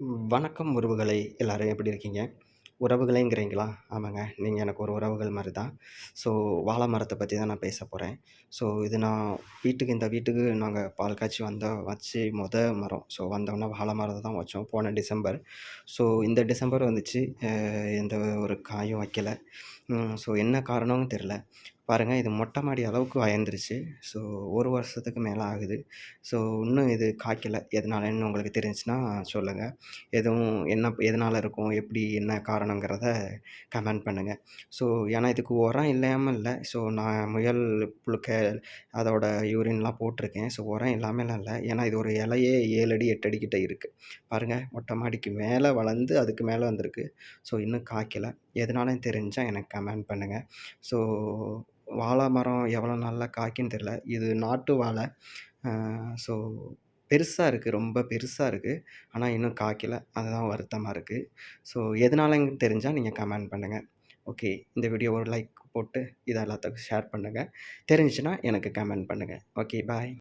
வணக்கம் உறவுகளை. எல்லோரும் எப்படி இருக்கீங்க? உறவுகளேங்கிறீங்களா? ஆமாங்க. நீங்கள் எனக்கு ஒரு உறவுகள் மாதிரி தான் ஸோ வாழை மரத்தை பற்றி தான் நான் பேச போகிறேன் ஸோ இது நான் வீட்டுக்கு இந்த வீட்டுக்கு நாங்கள் பால் காய்ச்சி வந்த வச்சு மொத மரம். ஸோ வந்தோடனே வாழை மரத்தை தான் வச்சோம் போன டிசம்பர். ஸோ இந்த டிசம்பர் வந்துச்சு. எந்த ஒரு காயும் வைக்கல. ஸோ என்ன காரணம்னு தெரில பாருங்கள் இது மொட்டை மாடி அளவுக்கு வயந்துருச்சு. ஸோ ஒரு வருஷத்துக்கு மேலே ஆகுது. ஸோ இன்னும் இது காய்க்கலை. எதனாலன்னு உங்களுக்கு தெரிஞ்சுன்னா சொல்லுங்கள் எதுவும் என்ன எதனால் இருக்கும் எப்படி என்ன காரணங்கிறத கமெண்ட் பண்ணுங்கள் ஸோ ஏன்னா இதுக்கு உரம் இல்லாமல் இல்லை. ஸோ நான் முயல் புழுக்க அதோட யூரின்லாம் போட்டிருக்கேன். ஸோ உரம் இல்லாமலாம் இல்லை. ஏன்னா இது ஒரு இலையே ஏழு அடி எட்டு அடி இருக்குது பாருங்கள் மொட்டை மாடிக்கு மேலே வளர்ந்து அதுக்கு மேலே வந்திருக்கு. ஸோ இன்னும் காய்க்கலை. எதனாலும் தெரிஞ்சால் எனக்கு கமெண்ட் பண்ணுங்கள் ஸோ வாழை மரம் எவ்வளோ நாளில் காய்க்குன்னு தெரில இது நாட்டு வாழை. ஸோ பெருசாக இருக்குது ரொம்ப பெருசாக இருக்குது ஆனால் இன்னும் காய்க்கல. அதுதான் வருத்தமாக இருக்குது ஸோ எதனாலங்க தெரிஞ்சால் நீங்கள் கமெண்ட் பண்ணுங்கள் ஓகே இந்த வீடியோ ஒரு லைக் போட்டு இதை எல்லாத்துக்கும் ஷேர் பண்ணுங்கள் தெரிஞ்சுன்னா எனக்கு கமெண்ட் பண்ணுங்கள் ஓகே பாய்